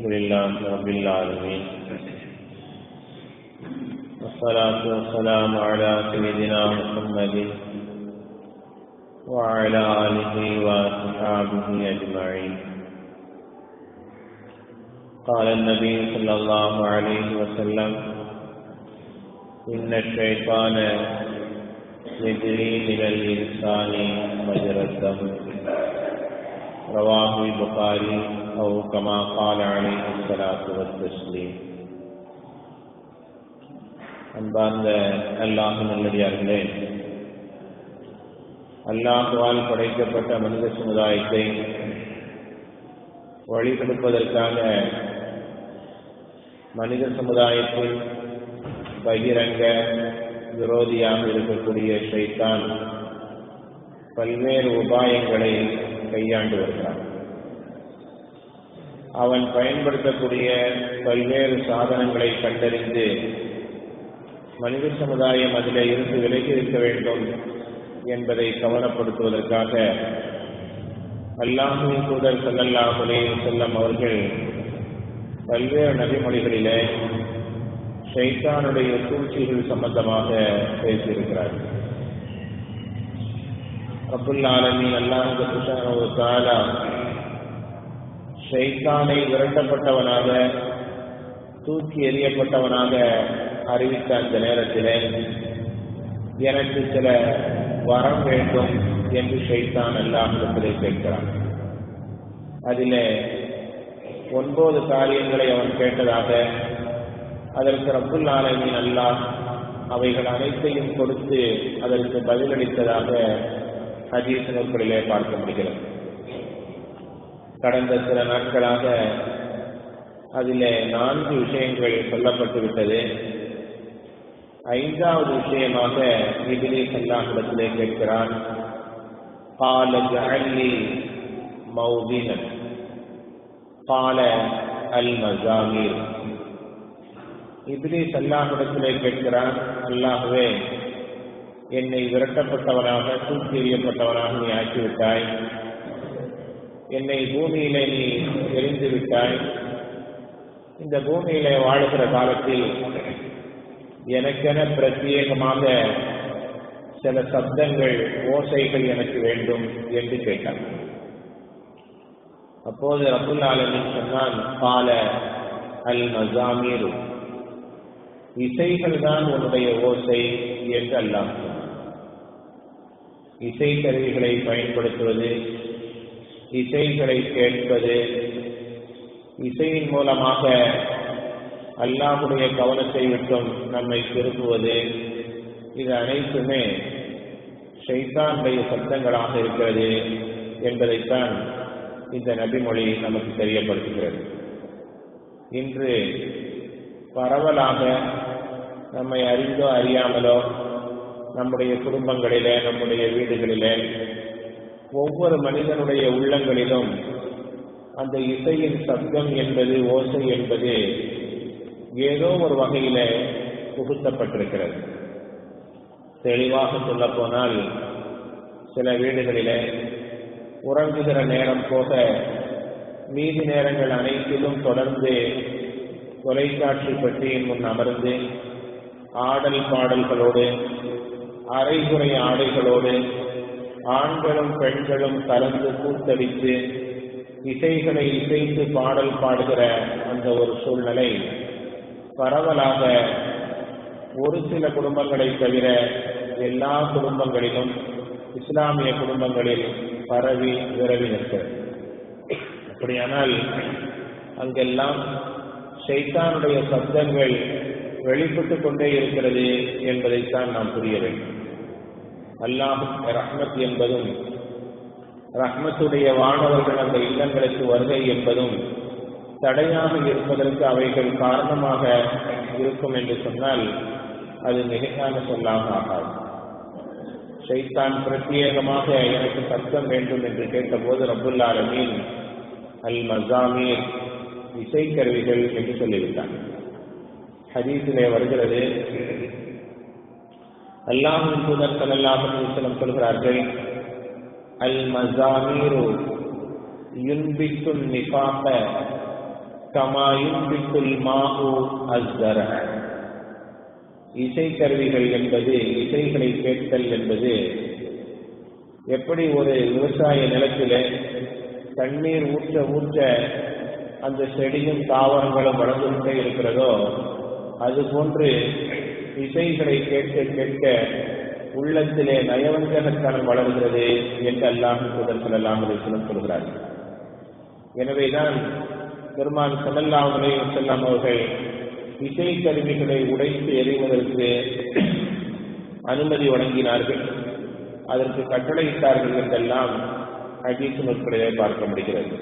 الحمد لله رب العالمين. والصلاة والسلام على سيدنا محمد وعلى آله وأصحابه أجمعين. قال النبي صلى الله عليه وسلم، إن الشيطان يجري من الإنسان مجرى الدم رواه البخاري أو كما قال عليه الصلاة والتسليم அன்பார்ந்த அல்லாஹ் நல்லடியார்களே அல்லாஹுவால் படைக்கப்பட்ட மனித சமுதாயத்தை வழிபடுப்பதற்காக மனித சமுதாயத்தில் பகிரங்க விரோதியாக இருக்கக்கூடிய ஷைத்தான் பல்வேறு உபாயங்களை கையாண்டு வருகிறான். அவன் பயன்படுத்தக்கூடிய பல்வேறு சாதனங்களை கண்டறிந்து மனித சமுதாயம் அதில் இருந்து விலகி இருக்க வேண்டும் என்பதை கவனப்படுத்துவதற்காக அல்லாஹின் தூதர் சல்லல்லாஹுலே செல்லம் அவர்கள் பல்வேறு நபிமொழிகளிலே ஷைத்தானுடைய சூழ்ச்சிகள் சம்பந்தமாக பேசியிருக்கிறார்கள். அப்துல் ஆலமி அல்லாஹு தாலா ஷைத்தானை விரட்டப்பட்டவனாக தூக்கி எறியப்பட்டவனாக அறிவித்த அந்த நேரத்திலே எனக்கு சில வரம் வேண்டும் என்று ஷைத்தான் அல்லாஹிடத்திலே கேட்கிறான். அதிலே ஒன்பது காரியங்களை அவன் கேட்டதாக அதற்கு ரப்புல் ஆலமின் அல்லாஹ் அவைகள் அனைத்தையும் கொடுத்து அதற்கு பதிலளித்ததாக ஹதீஸ் நூல்களிலே பார்க்க முடிகிறது. கடந்த சில நாட்களாக அதிலே நான்கு விஷயங்கள் சொல்லப்பட்டு விட்டது ஐந்தாவது விஷயமாக இதிலே சல்லாஹிடத்திலே கேட்கிறான் பால ஜஅல்லி மௌதினன். பால அல் மசாமீர் இதிலே சல்லாஹிடத்திலே கேட்கிறான் அல்லாஹுவே என்னை விரட்டப்பட்டவனாக தூக்கி எறியப்பட்டவனாக நீ ஆக்கிவிட்டாய். என்னை பூமியிலே நீ எரிந்து விட்டாய். இந்த பூமியிலே வாழுகிற காலத்தில் எனக்கென பிரத்யேகமாக சில சப்தங்கள் ஓசைகள் எனக்கு வேண்டும் என்று கேட்டான் அப்போது அப்துல் ஆலமின் சொன்னான் கால அல் மசாமீர் இசைகள் தான் உன்னுடைய ஓசை என்று அல்லாம் இசை கருவிகளை பயன்படுத்துவது இசைகளை கேட்பது இசையின் மூலமாக அல்லாஹுடைய கவனத்தை விட்டும் நம்மை திருப்புவது இது அனைத்துமே ஷைத்தானுடைய சத்தங்களாக இருக்கிறது என்பதைத்தான் இந்த நபிமொழி நமக்கு தெரியப்படுத்துகிறது. இன்று பரவலாக நம்மை அறிந்தோ அறியாமலோ நம்முடைய குடும்பங்களிலே நம்முடைய வீடுகளிலே ஒவ்வொரு மனிதனுடைய உள்ளங்களிலும் அந்த இசையின் சப்தம் என்பது ஓசை என்பது ஏதோ ஒரு வகையில புகுத்தப்பட்டிருக்கிறது. தெளிவாக சொல்ல போனால் சில வீடுகளிலே உறங்குகிற நேரம் போக மீதி நேரங்கள் அனைத்திலும் தொடர்ந்து தொலைக்காட்சி பெட்டியின் முன் அமர்ந்து ஆடல் பாடல்களோடு அரைகுறை ஆடைகளோடு ஆண்களும் பெண்களும் கலந்து கூத்தடித்து இசைகளை இசைத்து பாடல் பாடுகிற அந்த ஒரு சூழ்நிலை. பரவலாக ஒரு சில குடும்பங்களை தவிர எல்லா குடும்பங்களிலும் இஸ்லாமிய குடும்பங்களில் பரவி விரவி நிற்கிறது. அப்படியானால் அங்கெல்லாம் ஷைத்தானுடைய சப்தங்கள் வெளிப்பட்டு கொண்டே இருக்கிறது என்பதைத்தான் நாம் புரிய வேண்டும். அல்லாஹும் ரஹ்மத் என்பதும் ரஹ்மத்துடைய வானவர்கள் அந்த இல்லங்களுக்கு வருகை என்பதும் தடையாக இருப்பதற்கு அவைகள் காரணமாக இருக்கும் என்று சொன்னால் அது மிகையான சொல்லாக ஆகாது. ஷைத்தான் பிரத்யேகமாக எனக்கு சத்தம் வேண்டும் என்று கேட்டபோது ரபுல்லா அலமீன் அல் மசாமீர் இசைக்கருவிகள் என்று சொல்லிவிட்டான். ஹதீஸிலே வருகிறது அல்லாஹின் தூதர் ஸல்லல்லாஹு அலைஹி வஸல்லம் சொல்கிறார்கள் அல் மசாமீரு யுன்பித்துல் நிஃபாக கமாயும் பிக்குல் மாஹு அஸ்தர இசைக்கருவிகள் என்பது இசைகளை கேட்கல் என்பது எப்படி ஒரு விவசாய நிலத்தில் தண்ணீர் ஊற்ற ஊற்ற அந்த செடியும் தாவரங்களும் வளர்ந்துகிட்டே இருக்கிறதோ அது போன்று இசைகளை கேட்க கேட்க உள்ளத்திலே நயவஞ்சகத்தனம் வளர்கிறது என்று அல்லாஹ் முதல் செல்லாம் சொல்கிறார்கள் எனவேதான் பெருமான் செல்லல்லாமலே செல்லம் அவர்கள் இசை கருவிகளை உடைத்து எறிவதற்கு அனுமதி வழங்கினார்கள். அதற்கு கட்டளையிட்டார்கள் என்றெல்லாம் ஹதீஸ் நுட்படையே பார்க்க முடிகிறது.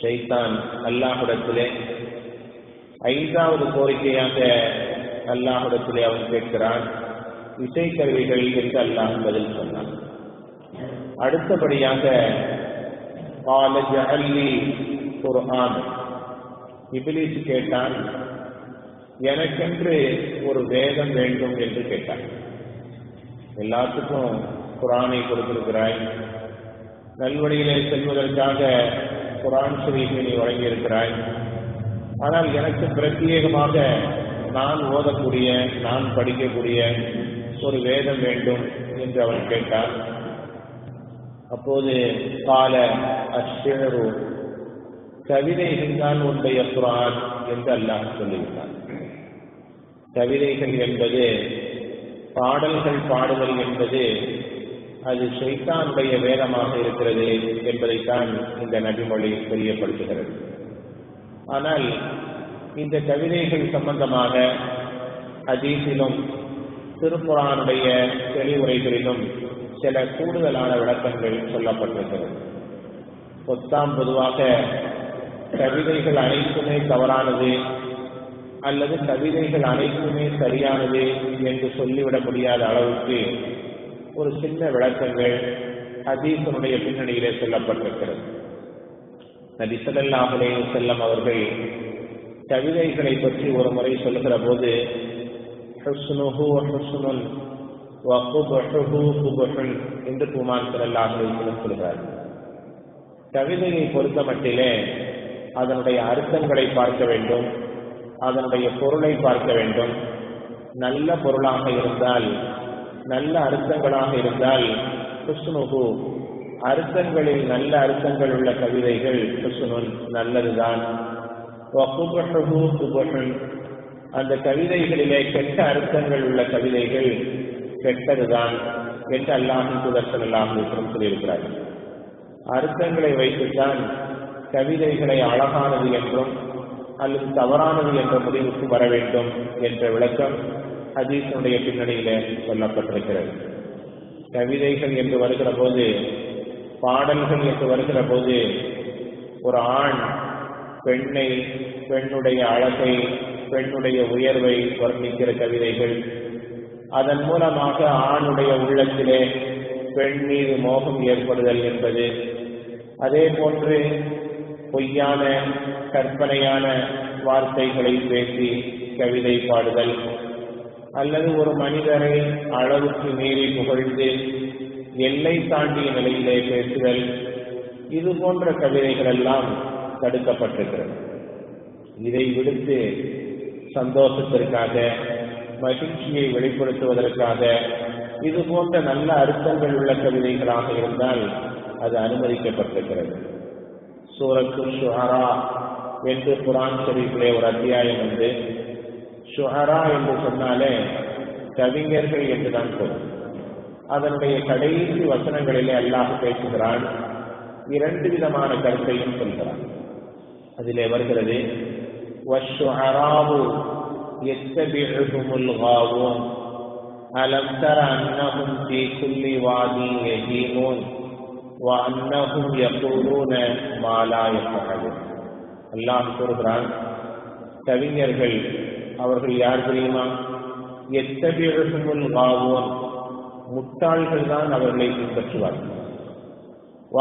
ஷைத்தான் அல்லாஹிடத்திலே ஐந்தாவது கோரிக்கையாக அல்லாஹிடத்திலே அவன் கேட்கிறான் இசை கருவிகள் என்று அல்லாஹ் பதில் சொன்னான். அடுத்தபடியாக காலேஜ் அள்ளி ஒரு ஆண் இபிலிஸ் கேட்டான் எனக்கென்று ஒரு வேதம் வேண்டும் என்று கேட்டான். எல்லாத்துக்கும் குரானை கொடுத்திருக்கிறாய். நல்வழியிலே செல்வதற்காக குரான் ஷரீஃபை நீ வழங்கியிருக்கிறாய். ஆனால் எனக்கு பிரத்யேகமாக நான் ஓதக்கூடிய நான் படிக்கக்கூடிய ஒரு வேதம் வேண்டும் என்று அவன் கேட்டான். அப்போது கால அஷ்ஷரு கவிதைகள் தான் உன்னுடைய குரான் என்று அல்லாஹ் சொல்லிவிட்டான். கவிதைகள் என்பது பாடல்கள் பாடுதல் என்பது அது ஷைத்தானுடைய வேதமாக இருக்கிறது என்பதைத்தான் இந்த நபிமொழி தெரியப்படுத்துகிறது. ஆனால் இந்த கவிதைகள் சம்பந்தமாக அதீசிலும் திருக்குறானுடைய தெளிவுரைகளிலும் சில கூடுதலான விளக்கங்கள் சொல்லப்பட்டிருக்கிறது. பொத்தாம் பொதுவாக கவிதைகள் அனைத்துமே தவறானது அல்லது கவிதைகள் அனைத்துமே சரியானது என்று சொல்லிவிட முடியாத அளவுக்கு ஒரு சின்ன விளக்கங்கள் ஹதீசனுடைய பின்னணியிலே சொல்லப்பட்டிருக்கிறது. நபி ஸல்லல்லாஹு செல்லம் அவர்கள் கவிதைகளை பற்றி ஒரு முறை சொல்லுகிற போது என்று குமான் ஸல்லல்லாஹு சொல்கிறார் கவிதையை பொறுத்த மட்டிலே அதனுடைய அர்த்தங்களை பார்க்க வேண்டும் அதனுடைய பொருளை பார்க்க வேண்டும். நல்ல பொருளாக இருந்தால் நல்ல அர்த்தங்களாக இருந்தால் குஷ்ணுகு அர்த்தங்களில் நல்ல அர்த்தங்கள் உள்ள கவிதைகள் குஷ்ணுன் நல்லதுதான். அந்த கவிதைகளிலே கெட்ட அர்த்தங்கள் உள்ள கவிதைகள் கெட்டதுதான். என்று அல்லாஹின் சுதர்சன் என்றும் சொல்லியிருக்கிறார்கள் அர்த்தங்களை வைத்துத்தான் கவிதைகளை அழகானது என்றும் அல்லது தவறானது என்ற முடிவுக்கு வர வேண்டும் என்ற விளக்கம் ஹதீஸனுடைய பின்னணியில சொல்லப்பட்டிருக்கிறது. கவிதைகள் என்று வருகிற போது பாடல்கள் என்று வருகிற போது ஒரு ஆண் பெண்ணை பெண்ணுடைய அழகை பெண்ணுடைய உயர்வை வர்ணிக்கிற கவிதைகள். அதன் மூலமாக ஆணுடைய உள்ளத்திலே பெண் மீது மோகம் ஏற்படுதல் என்பது. அதே போன்று பொய்யான கற்பனையான வார்த்தைகளை பேசி கவிதை பாடுதல். அல்லது ஒரு மனிதரை அளவுக்கு மீறி புகழ்ந்து எல்லை தாண்டிய நிலையிலே பேசுதல். இது போன்ற கவிதைகள் எல்லாம் தடுக்கப்பட்டிருக்கிறது. இதை விடுத்து சந்தோஷத்திற்காக மகிழ்ச்சியை வெளிப்படுத்துவதற்காக இது போன்ற நல்ல அர்த்தங்கள் உள்ள கவிதைகளாக இருந்தால் அது அனுமதிக்கப்பட்டிருக்கிறது. சூரத்து ஷுஹரா என்று குரான் ஷரீஃபிலே ஒரு அத்தியாயம் உண்டு. ஷுஹரா என்று சொன்னாலே கவிஞர்கள் என்றுதான் பொருள். அதனுடைய கடைசி வசனங்களிலே அல்லாஹ் பேசுகிறான் இரண்டு விதமான கருத்தையும் சொல்கிறான். அதிலே வருகிறது وَالشُّعَرَاءُ يَتَّبِعُهُمُ الْغَاوُونَ أَلَمْ تَرَ أَنَّهُمْ فِي كُلِّ وَادٍ يَهِيمُونَ وَأَنَّهُمْ يَقُولُونَ مَا لَا يَفْعَلُونَ அல்லாஹ் கூறுகிறான் கவிஞர்கள் அவர்கள் யார் தெரியுமா எத்தபிழுகுமுல் காவோன் முட்டாள்கள் தான் அவர்களை பின்பற்றுவார்கள்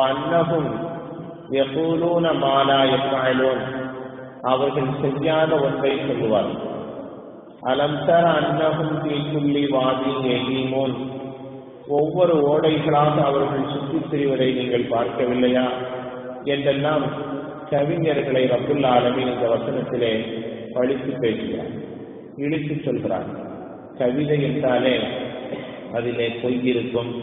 அன்னகும் எப்பூலூன மாலா எப்பாயலோன் அவர்கள் செய்யாத ஒன்றை சொல்லுவார்கள். அலம்தர அன்னகும் தீக்குள்ளி வாதி எகிமோன் ஒவ்வொரு ஓடைகளாக அவர்கள் சுற்றித் திரிவதை நீங்கள் பார்க்கவில்லையா? என்றெல்லாம் கவிஞர்களை ரப்புல் ஆலமின் இந்த வசனத்திலே பழித்து பேசுகிறார். இழித்து சொல்கிறார். கவிதை என்றாலே அதிலே பொய் இருக்கும்.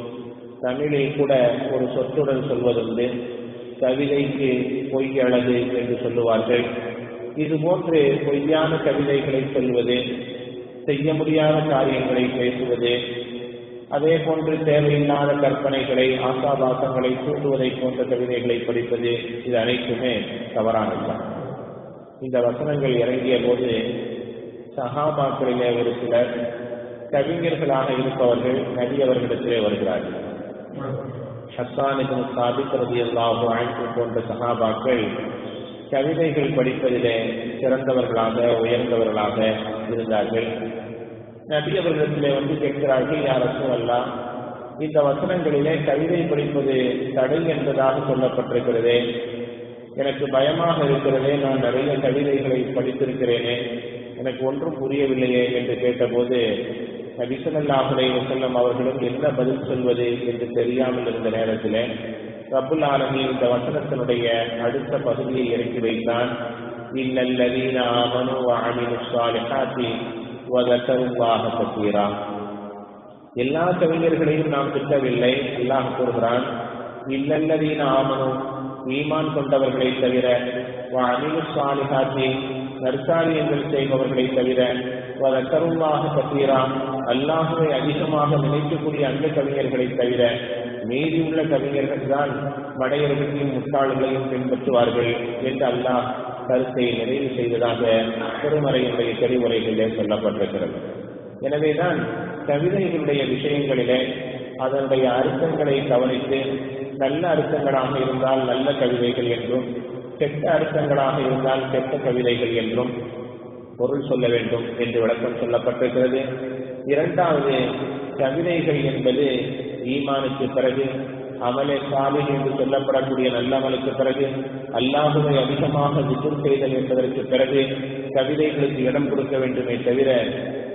தமிழில் கூட ஒரு சொத்துடன் சொல்வதுண்டு. கவிதைக்கு பொய் அழகு என்று சொல்லுவார்கள். இது போன்று பொய்யான கவிதைகளை சொல்வது செய்ய முடியாத காரியங்களை பேசுவது அதே போன்று தேவையில்லாத கற்பனைகளை ஆசாபாசங்களை தூண்டுவதை போன்ற கவிதைகளை படிப்பது இது அனைத்துமே தவறானதுதான் இந்த வசனங்கள் இறங்கிய போது சஹாபாக்களிலே ஒரு சிலர் கவிஞர்களாக இருப்பவர்கள் நபி அவர்களிடத்திலே வருகிறார்கள். ஹசானிபின் சாபித் ரதி அல்லாஹு அன்ஹு போன்ற சகாபாக்கள் கவிதைகள் படிப்பதிலே சிறந்தவர்களாக உயர்ந்தவர்களாக இருந்தார்கள். நபி அவர்களிடத்திலே வந்து கேட்கிறார்கள் யாருக்கும் அல்லா இந்த வசனங்களிலே கவிதை படிப்பது தடை என்பதாக சொல்லப்பட்டிருக்கிறதே. எனக்கு பயமாக இருக்கிறதே நான் நிறைய கவிதைகளை படித்திருக்கிறேனே. எனக்கு ஒன்றும் புரியவில்லையே என்று கேட்டபோது நபிசல்லாஹுலை வசல்லம் அவர்களும் என்ன பதில் சொல்வது என்று தெரியாமல் இருந்த நேரத்தில் ரபுல் ஆலமி இந்த வசனத்தினுடைய அடுத்த பகுதியை இறக்கி வைத்தான். இன்னல்லதீன ஆமனு வஅமிலு ஸாலிஹாத்தி வதக்கருல்லாஹ கத்தீரா எல்லா கவிஞர்களையும் நாம் திட்டவில்லை அல்லாஹ் கூறுகிறான். இல்லல்லதீன ஆமனு ஈமான் கொண்டவர்களை தவிர அணிலு சாலிஹாத்தி நற்காரியங்கள் செய்பவர்களை தவிர வதக்கருல்லாக கத்தீரா அல்லாஹுவை அதிகமாக நினைக்கக்கூடிய அந்த கவிஞர்களை தவிர மீதியுள்ள கவிஞர்கள் தான் மடையர்களையும் முட்டாள்களையும் பின்பற்றுவார்கள் என்று அல்லாஹ் கருத்தை நிறைவு செய்ததாக திருமறையினுடைய தெளிவுரைகளிலே சொல்லப்பட்டிருக்கிறது. எனவேதான் கவிதைகளுடைய விஷயங்களிலே அதனுடைய அர்த்தங்களை கவனித்து நல்ல அர்த்தங்களாக இருந்தால் நல்ல கவிதைகள் என்றும் கெட்ட அர்த்தங்களாக இருந்தால் கெட்ட கவிதைகள் என்றும் பொருள் சொல்ல வேண்டும் என்று விளக்கம் சொல்லப்பட்டிருக்கிறது. இரண்டாவது கவிதைகள் என்பது ஈமானுக்கு பிறகு அமலே சாலை என்று சொல்லப்படக்கூடிய நல்லமலுக்கு பிறகு அல்லாஹுவை அதிகமாக விசுர் செய்தல் என்பதற்கு பிறகு கவிதைகளுக்கு இடம் கொடுக்க வேண்டுமே தவிர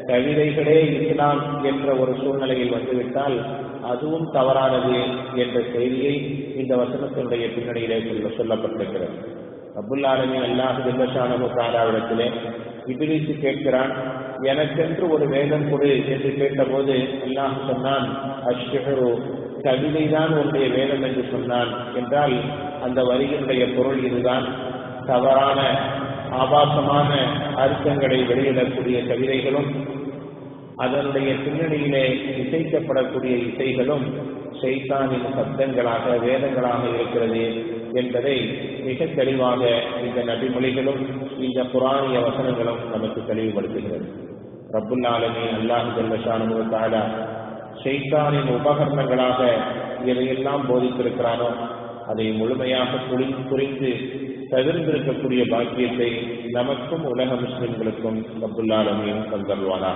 கவிதைகளே இஸ்லாம் என்ற ஒரு சூழ்நிலையில் வந்துவிட்டால் அதுவும் தவறானது என்ற செய்தியை இந்த வசனத்தினுடைய பின்னணியிலே சொல்ல சொல்லப்பட்டிருக்கிறது. அபுல்லாலமி அல்லாஹு தில்லஷானு தாராவிடத்திலே இபிலிசு கேட்கிறான் எனக்கென்று ஒரு வேதம் கொடு என்று கேட்டபோது அல்லாஹ் சொன்னான் அஷ்ஹரு கவிதைதான் உன்னுடைய வேதம் என்று சொன்னான். என்றால் அந்த வரியினுடைய பொருள் இதுதான். தவறான ஆபாசமான அர்த்தங்களை வெளியிடக்கூடிய கவிதைகளும் அதனுடைய பின்னணியிலே இசைக்கப்படக்கூடிய இசைகளும் சைத்தானின் சப்தங்களாக வேதங்களாக இருக்கிறது என்பதை மிக தெளிவாக இந்த நபிமொழிகளும் இந்த புராணிய வசனங்களும் நமக்கு தெளிவுபடுத்துகிறது. ரப்புல் ஆலமி அல்லாஹ் ஜல்லஷானு தாலா ஷைத்தானின் உபகரணங்களாக எதையெல்லாம் போதித்திருக்கிறானோ அதை முழுமையாக புரி புரிந்து தவிர்ந்திருக்கக்கூடிய பாக்கியத்தை நமக்கும் உலக முஸ்லிம்களுக்கும் ரப்புல் ஆலமியும் தந்தருவானா